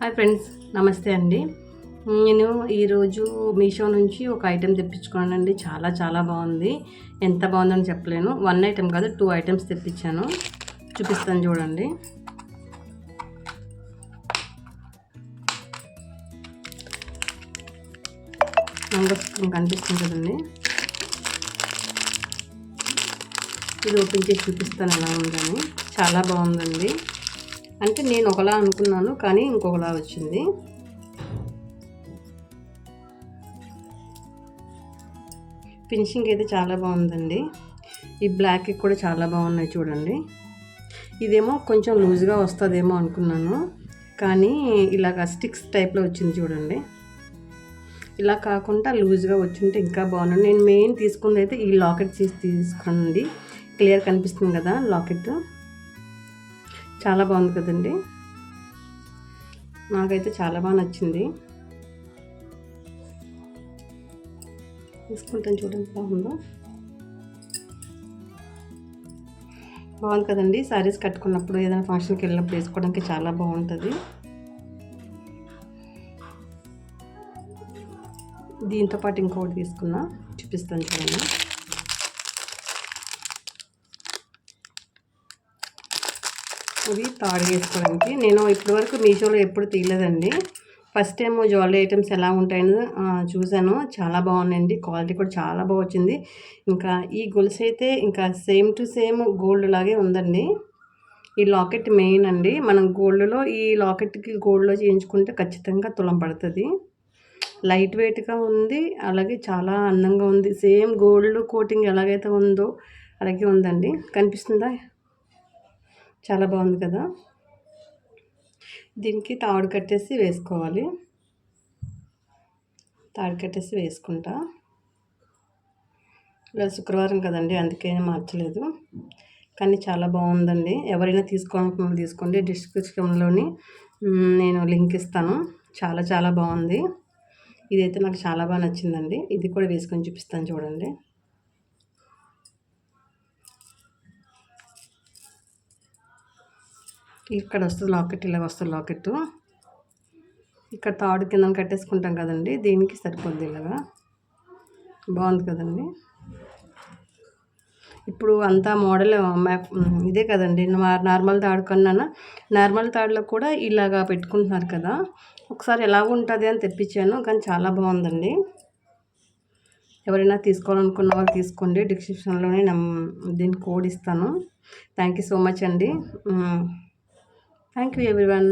Hi friends నమస్తే అండి. నేను ఈరోజు మీషో నుంచి ఒక ఐటెం తెప్పించుకున్నానండి. చాలా చాలా బాగుంది. ఎంత బాగుందని చెప్పలేను. వన్ ఐటెం కాదు టూ ఐటమ్స్ తెప్పించాను. చూపిస్తాను చూడండి. కనిపిస్తుంది కదండి. ఇది ఓపెన్ చేసి చూపిస్తాను ఎలా ఉందని. చాలా బాగుందండి. అంటే నేను ఒకలా అనుకున్నాను కానీ ఇంకొకలా వచ్చింది. ఫినిషింగ్ అయితే చాలా బాగుందండి. ఈ బ్లాక్ కూడా చాలా బాగున్నాయి చూడండి. ఇదేమో కొంచెం లూజ్గా వస్తుందేమో అనుకున్నాను కానీ ఇలాగ స్టిక్స్ టైప్లో వచ్చింది చూడండి. ఇలా కాకుండా లూజ్గా వచ్చింటే ఇంకా బాగున్నాను నేను మెయిన్ తీసుకుంది అయితే ఈ లాకెట్ తీసి తీసుకోండి. క్లియర్ కనిపిస్తుంది కదా లాకెట్. చాలా బాగుంది కదండి. నాకైతే చాలా బాగా నచ్చింది. తీసుకుంటాను చూడండి బాగుందో బాగుంది కదండి. శారీస్ కట్టుకున్నప్పుడు ఏదైనా ఫంక్షన్కి వెళ్ళినప్పుడు వేసుకోవడానికి చాలా బాగుంటుంది. దీంతో పాటు ఇంకొకటి తీసుకున్నా. చూపిస్తాను చూడండి. ఇది తాడు వేసుకోవడానికి నేను ఇప్పటివరకు మీషోలో ఎప్పుడు తీయలేదండి. ఫస్ట్ టైం జ్యువెలరీ ఐటమ్స్ ఎలా ఉంటాయని చూశాను. చాలా బాగున్నాయండి. క్వాలిటీ కూడా చాలా బాగా వచ్చింది. ఇంకా ఈ గొలుసు అయితే ఇంకా సేమ్ టు సేమ్ గోల్డ్ లాగే ఉందండి. ఈ లాకెట్ మెయిన్ అండి. మనం గోల్డ్లో ఈ లాకెట్కి గోల్డ్లో చేయించుకుంటే ఖచ్చితంగా తులం పడుతుంది. లైట్ వెయిట్గా ఉంది. అలాగే చాలా అందంగా ఉంది. సేమ్ గోల్డ్ కోటింగ్ ఎలాగైతే ఉందో అలాగే ఉందండి. కనిపిస్తుందా? చాలా బాగుంది కదా. దీనికి తాడు కట్టేసి వేసుకోవాలి. తాడు కట్టేసి వేసుకుంటా. ఇలా శుక్రవారం కదండి అందుకే మార్చలేదు. కానీ చాలా బాగుందండి. ఎవరైనా తీసుకోవాలనుకున్న తీసుకోండి. డిస్క్రిప్షన్లోని నేను లింక్ ఇస్తాను. చాలా చాలా బాగుంది. ఇదైతే నాకు చాలా బాగా నచ్చిందండి. ఇది కూడా వేసుకొని చూపిస్తాను చూడండి. ఇక్కడ వస్తుంది లాకెట్ ఇలా వస్తుంది లాకెట్ ఇక్కడ తాడు కింద కట్టేసుకుంటాం కదండి దీనికి సరిపోద్ది ఇలాగా. బాగుంది కదండి. ఇప్పుడు అంతా మోడల్ ఇదే కదండి నార్మల్ తాడు కన్నా నార్మల్ తాడులో కూడా ఇలాగా పెట్టుకుంటున్నారు కదా. ఒకసారి ఎలా ఉంటుంది అని తెప్పించాను కానీ చాలా బాగుందండి. ఎవరైనా తీసుకోవాలనుకున్న వాళ్ళు తీసుకోండి డిస్క్రిప్షన్లోనే దీన్ని కోడ్ ఇస్తాను. థ్యాంక్ యూ సో మచ్ అండి. Thank you everyone